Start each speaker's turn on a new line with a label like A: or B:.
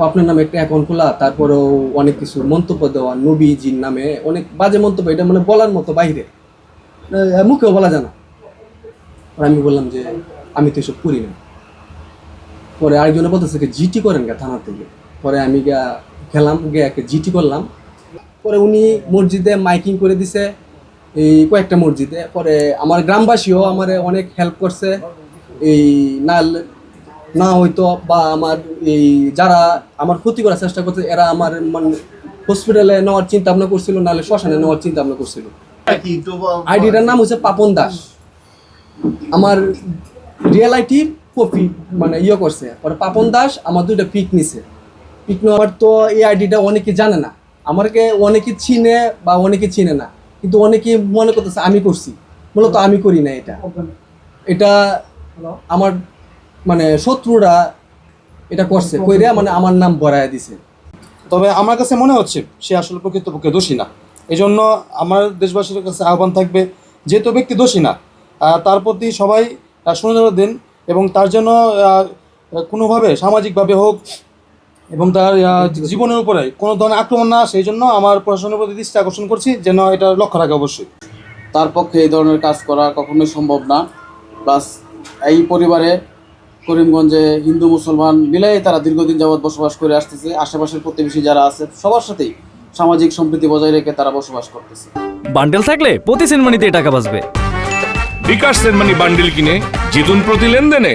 A: আপনার নামে একটা অ্যাকাউন্ট খোলা তারপরেও অনেক কিছু মন্তব্য দেওয়া নবীজির নামে অনেক বাজে মন্তব্য এটা মানে বলার মতো বাইরে। আহ, মুখেও বলা যায় না। আমি বললাম যে আমি তো এসব করি না। পরে আরেকজনে বলতেছে জিটি করেন গা থানা থেকে। পরে আমি গা খেলাম গিয়ে একটা জিটি করলাম। পরে উনি মসজিদে মাইকিং করে দিছে এই কয়েকটা মসজিদে। পরে আমার গ্রামবাসীও আমার অনেক হেল্প করছে। এই না না হয়তো বা আমার এই যারা আমার ক্ষতি করার চেষ্টা করছে এরা আমার মানে হসপিটালে নেওয়ার চিন্তা ভাবনা করছিল নাহলে শ্মশানে নেওয়ার চিন্তা ভাবনা করছিল। আইডিটার নাম হচ্ছে পাপন দাস। আমার রিয়েল আইটির কপি মানে ইয়ে করছে। পরে পাপন দাস আমার দুইটা পিক নিছে। পিক নেওয়ার তো এই আইডিটা অনেকে জানে না। আমাকে অনেকে চিনে বা অনেকে চিনে না। কিন্তু অনেকে মনে করতেছে আমি করছি। মূলত আমি করি না এটা। এটা আমার মানে শত্রুরা এটা করছে। কইরে মানে আমার নাম বড়ায় দিছে।
B: তবে আমার কাছে মনে হচ্ছে সে আসলে প্রকৃতপক্ষে দোষী না। এই জন্য আমার দেশবাসীর কাছে আহ্বান থাকবে যেহেতু ব্যক্তি দোষী না তার প্রতি সবাই সুনজর দিন এবং তার জন্য কোনোভাবে সামাজিকভাবে হোক এবং তার জীবনের উপরে কোনো ধরনের আক্রমণ না সেই জন্য আমার প্রশাসনের প্রতি দৃষ্টি আকর্ষণ করছি যেন এটা লক্ষ্য রাখে অবশ্যই।
C: তার পক্ষে এই ধরনের কাজ করা কখনোই সম্ভব না। প্লাস এই পরিবারে করিমগঞ্জে হিন্দু মুসলমান মিলাই তারা দীর্ঘদিন যাবৎ বসবাস করে আসতেছে। আশেপাশের প্রতিবেশী যারা আছে সবার সাথেই সামাজিক সম্প্রীতি বজায় রেখে তারা বসবাস করতেছে।
D: বান্ডেল থাকলে প্রতি সেনমানিতে টাকা বাঁচবে।
E: বিকাশ সেনমানি বান্ডেল কিনে জিতুন প্রতি লেনদেনে।